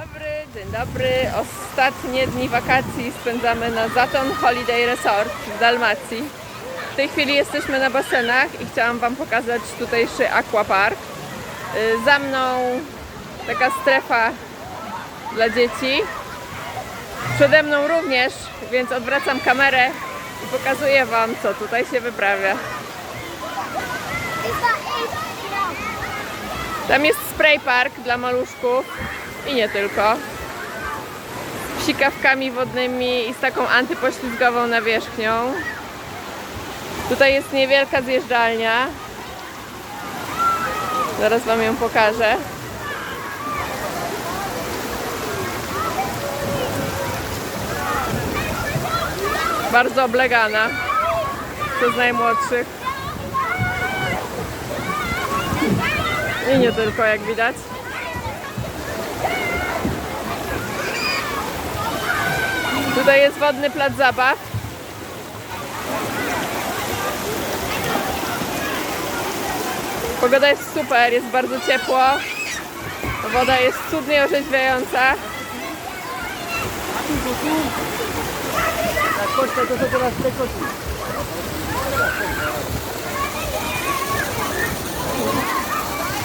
dobry, dzień dobry. Ostatnie dni wakacji spędzamy na Zaton Holiday Resort w Dalmacji. W tej chwili jesteśmy na basenach i chciałam Wam pokazać tutejszy aquapark. Y, Za mną taka strefa dla dzieci. Przede mną również, więc odwracam kamerę i pokazuję Wam, co tutaj się wyprawia. Tam jest spray park dla maluszków i nie tylko. Z psikawkami wodnymi i z taką antypoślizgową nawierzchnią. Tutaj jest niewielka zjeżdżalnia. Zaraz Wam ją pokażę. Bardzo oblegana przez najmłodszych. I nie tylko, jak widać. Tutaj jest wodny plac zabaw. Pogoda jest super, jest bardzo ciepło. Woda jest cudnie orzeźwiająca. La costa to są teraz te koty.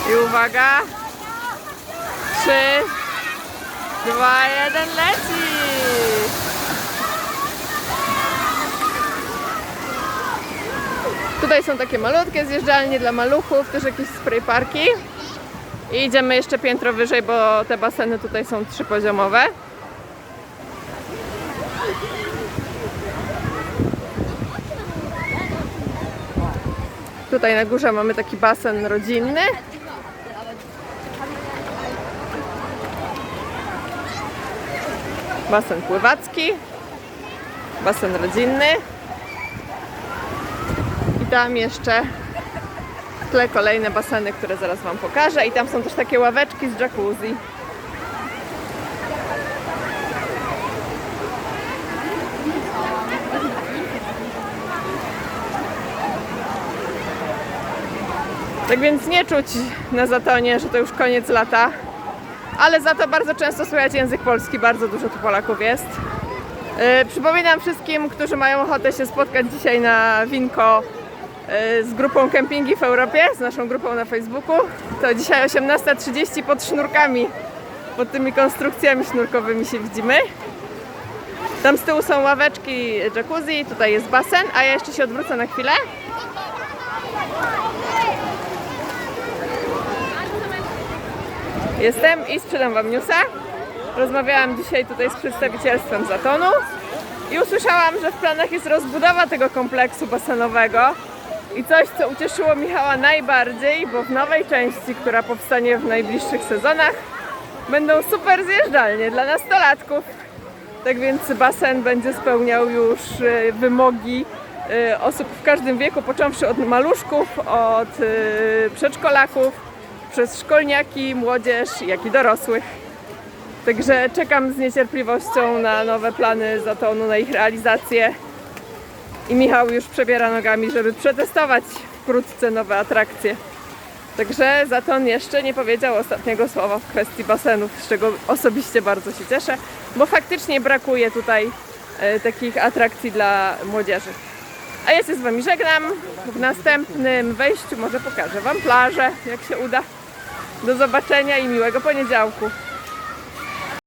I uwaga. Trzy, dwa, jeden, leci! Tutaj są takie malutkie zjeżdżalnie dla maluchów, też jakieś spray parki. I idziemy jeszcze piętro wyżej, bo te baseny tutaj są trzypoziomowe. Tutaj na górze mamy taki basen rodzinny. Basen pływacki. Basen rodzinny. I tam jeszcze w tle kolejne baseny, które zaraz Wam pokażę. I tam są też takie ławeczki z jacuzzi. Tak więc nie czuć na Zatonie, że to już koniec lata. Ale za to bardzo często słychać język polski, bardzo dużo tu Polaków jest. Yy, przypominam wszystkim, którzy mają ochotę się spotkać dzisiaj na Winko yy, z grupą Kempingi w Europie, z naszą grupą na Facebooku. To dzisiaj 18.30 pod sznurkami, pod tymi konstrukcjami sznurkowymi się widzimy. Tam z tyłu są ławeczki jacuzzi, tutaj jest basen, a ja jeszcze się odwrócę na chwilę. Jestem i sprzedam Wam newsa. Rozmawiałam dzisiaj tutaj z przedstawicielstwem Zatonu i usłyszałam, że w planach jest rozbudowa tego kompleksu basenowego i coś, co ucieszyło Michała najbardziej, bo w nowej części, która powstanie w najbliższych sezonach, będą super zjeżdżalnie dla nastolatków. Tak więc basen będzie spełniał już e, wymogi e, osób w każdym wieku, począwszy od maluszków, od e, przedszkolaków, przez szkolniaki, młodzież, jak i dorosłych. Także czekam z niecierpliwością na nowe plany Zatonu, na ich realizację. I Michał już przebiera nogami, żeby przetestować wkrótce nowe atrakcje. Także Zaton jeszcze nie powiedział ostatniego słowa w kwestii basenów, z czego osobiście bardzo się cieszę, bo faktycznie brakuje tutaj e, takich atrakcji dla młodzieży. A ja się z Wami żegnam. W następnym wejściu może pokażę Wam plażę, jak się uda. Do zobaczenia i miłego poniedziałku.